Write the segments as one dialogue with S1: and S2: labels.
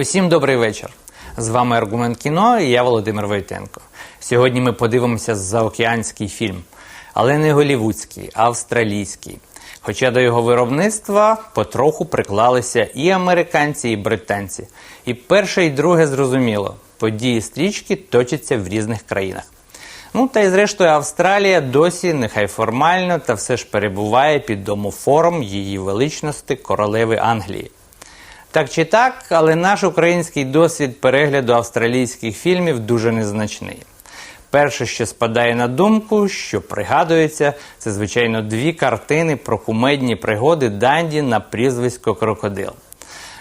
S1: Усім добрий вечір. З вами Аргумент кіно і я Володимир Войтенко. Сьогодні ми подивимося заокеанський фільм, але не голівудський, а австралійський. Хоча до його виробництва потроху приклалися і американці, і британці. І перше, і друге зрозуміло, події стрічки точаться в різних країнах. Ну та й зрештою Австралія досі, нехай формально, та все ж перебуває під домофором її величності королеви Англії. Так чи так, але наш український досвід перегляду австралійських фільмів дуже незначний. Перше, що спадає на думку, що пригадується, це звичайно дві картини про кумедні пригоди Данді на прізвисько Крокодил.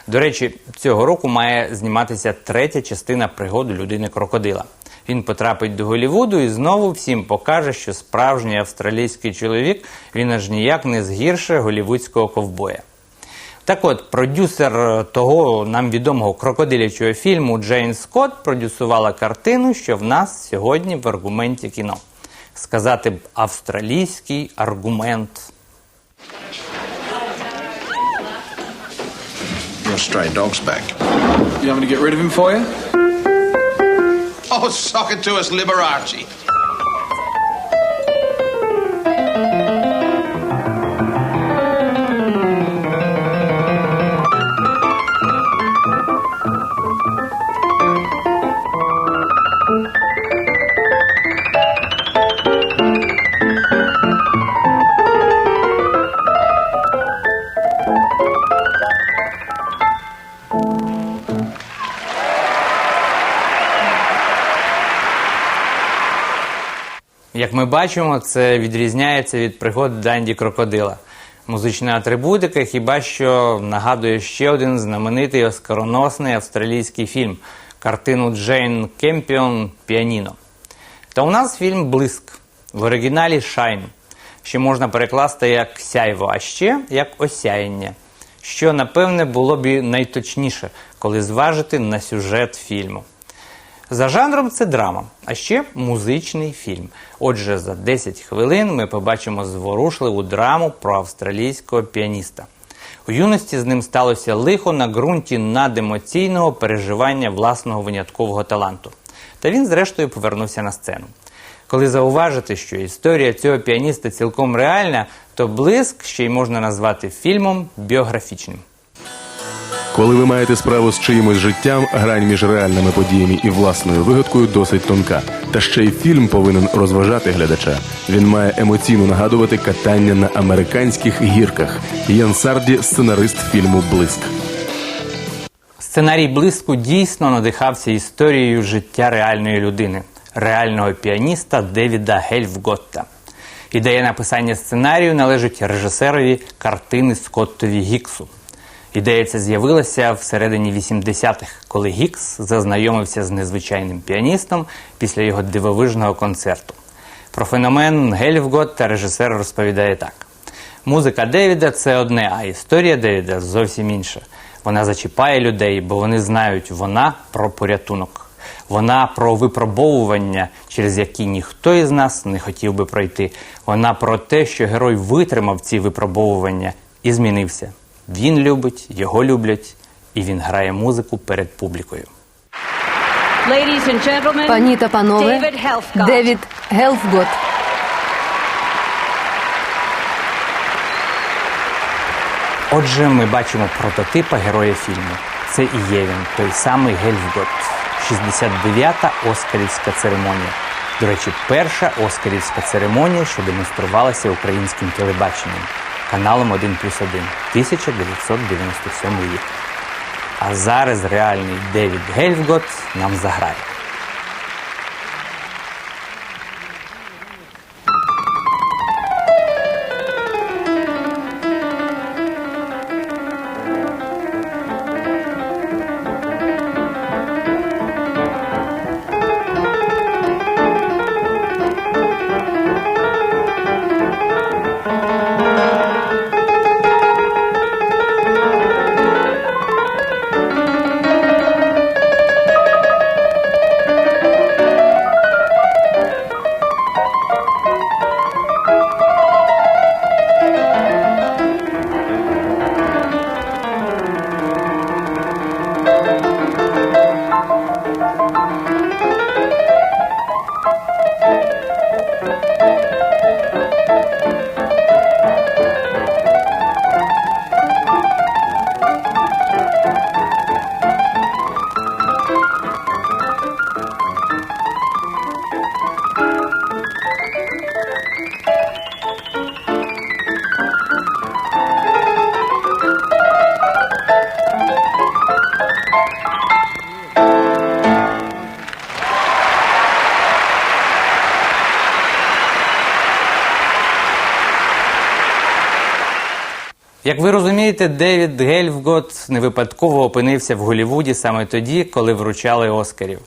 S1: До речі, цього року має зніматися третя частина пригод людини крокодила. Він потрапить до Голівуду і знову всім покаже, що справжній австралійський чоловік він аж ніяк не згірше голівудського ковбоя. Так от, продюсер е, того нам відомого крокодилячого фільму Джейн Скотт продюсувала картину, що в нас сьогодні в аргументі кіно. Сказати б австралійський аргумент.
S2: Your stray dog's back.
S3: You want me to get rid of him for you?
S2: Oh, sock it to us, Liberace.
S1: Як ми бачимо, це відрізняється від пригод Данді Крокодила. Музична атрибутика хіба що нагадує ще один знаменитий оскароносний австралійський фільм картину Джейн Кемпіон Піаніно. Та у нас фільм Блиск в оригіналі Шайн, що можна перекласти як сяйво, а ще як осяяння, що напевне було б і найточніше, коли зважити на сюжет фільму. За жанром це драма, а ще музичний фільм. Отже, за 10 хвилин ми побачимо зворушливу драму про австралійського піаніста. У юності з ним сталося лихо на ґрунті надемоційного переживання власного виняткового таланту. Та він, зрештою, повернувся на сцену. Коли зауважити, що історія цього піаніста цілком реальна, то блиск ще й можна назвати фільмом біографічним.
S4: Коли ви маєте справу з чиїмось життям, грань між реальними подіями і власною вигадкою досить тонка. Та ще й фільм повинен розважати глядача. Він має емоційно нагадувати катання на американських гірках. Ян Сарді, сценарист фільму Блиск.
S1: Сценарій блиску дійсно надихався історією життя реальної людини, реального піаніста Девіда Гельфготта. Ідея написання сценарію належить режисерові картини Скоттові Гіксу. Ідея ця з'явилася всередині 80-х, коли Гікс зазнайомився з незвичайним піаністом після його дивовижного концерту. Про феномен Гельфготта режисер розповідає так: музика Девіда це одне, а історія Девіда зовсім інша. Вона зачіпає людей, бо вони знають, вона про порятунок. Вона про випробовування, через які ніхто із нас не хотів би пройти. Вона про те, що герой витримав ці випробовування і змінився. Він любить, його люблять, і він грає музику перед публікою.
S5: Пані та панове, Девід Гелфгот.
S1: Отже, ми бачимо прототипа героя фільму. Це і є він, той самий Гельфгот. 69-та Оскарівська церемонія. До речі, перша Оскарівська церемонія, що демонструвалася українським телебаченням каналом 1 плюс 1 1997 рік. А зараз реальний Девід Гельфгот нам заграє. Як ви розумієте, Девід Гельфгот не випадково опинився в Голлівуді саме тоді, коли вручали Оскарів.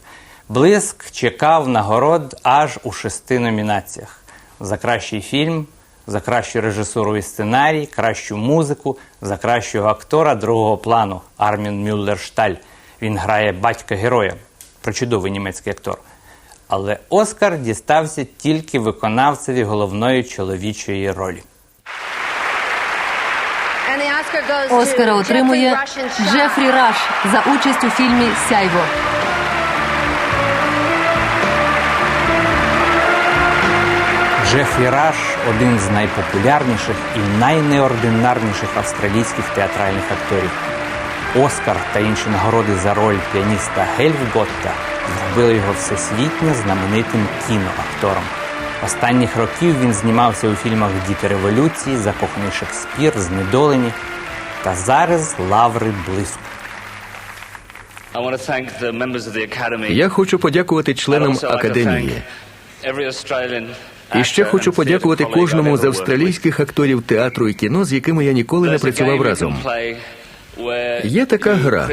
S1: Блиск чекав нагород аж у шести номінаціях: за кращий фільм, за кращу режисуру і сценарій, кращу музику, за кращого актора другого плану Армін Мюллершталь. Він грає батька героя, причудовий німецький актор. Але Оскар дістався тільки виконавцеві головної чоловічої ролі.
S5: Оскара отримує Джефрі Раш за участь у фільмі Сяйво.
S1: Джефрі Раш один з найпопулярніших і найнеординарніших австралійських театральних акторів. Оскар та інші нагороди за роль піаніста Гельфготта зробили його всесвітньо знаменитим кіноактором. Останніх років він знімався у фільмах Діти революції, Закоханий Шекспір, Знедолені та зараз лаври близько.
S6: Я хочу подякувати членам академії. І ще хочу подякувати кожному з австралійських акторів театру і кіно, з якими я ніколи не працював разом. Є така гра,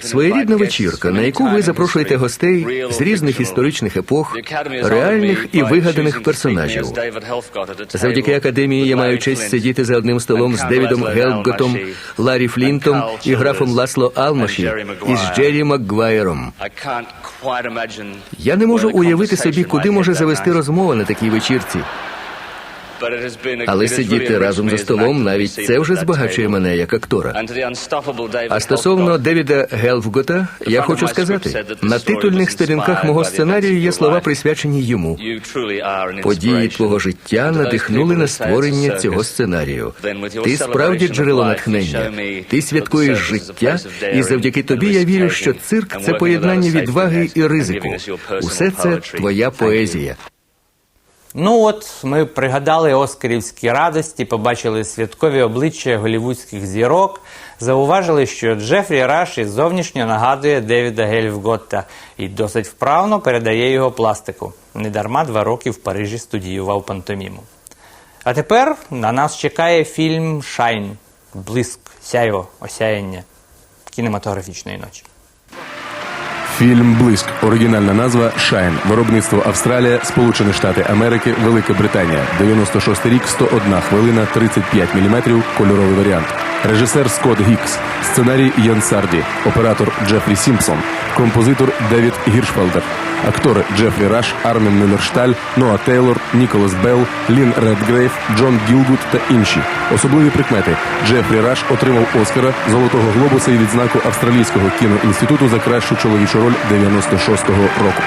S6: своєрідна вечірка, на яку ви запрошуєте гостей з різних історичних епох, реальних і вигаданих персонажів. Завдяки академії я маю честь сидіти за одним столом з Девідом Гелготом, Ларі Флінтом і графом Ласло Алмаші і з Джері Макгвайером. Я не можу уявити собі, куди може завести розмова на такій вечірці. Але сидіти разом за столом навіть це вже збагачує мене як актора. А стосовно Девіда Гелфгота, я хочу сказати, на титульних сторінках мого сценарію є слова присвячені йому. Події твого життя надихнули на створення цього сценарію. Ти справді джерело натхнення. Ти святкуєш життя, і завдяки тобі я вірю, що цирк це поєднання відваги і ризику. Усе це твоя поезія.
S1: Ну от ми пригадали оскарівські радості, побачили святкові обличчя голівудських зірок, зауважили, що Джефрі Раш із зовнішньо нагадує Девіда Гельфготта і досить вправно передає його пластику. Недарма два роки в Парижі студіював пантоміму. А тепер на нас чекає фільм Шайн, блиск, сяйво, осяяння кінематографічної ночі.
S4: Фільм Блиск. Оригінальна назва Шайн. Виробництво Австралія, Сполучені Штати Америки, Велика Британія. 96 рік, 101 хвилина, 35 мм, кольоровий варіант. Режисер Скотт Гікс, сценарій Ян Сарді, оператор Джефрі Сімпсон, композитор Девід Гіршфелдер, актори Джефрі Раш, Армін Мюллершталь, Ноа Тейлор, Ніколас Белл, Лін Редгрейв, Джон Гілгут та інші. Особливі прикмети. Джефрі Раш отримав Оскара, Золотого Глобуса і відзнаку Австралійського кіноінституту за кращу чоловічу роль 96-го року.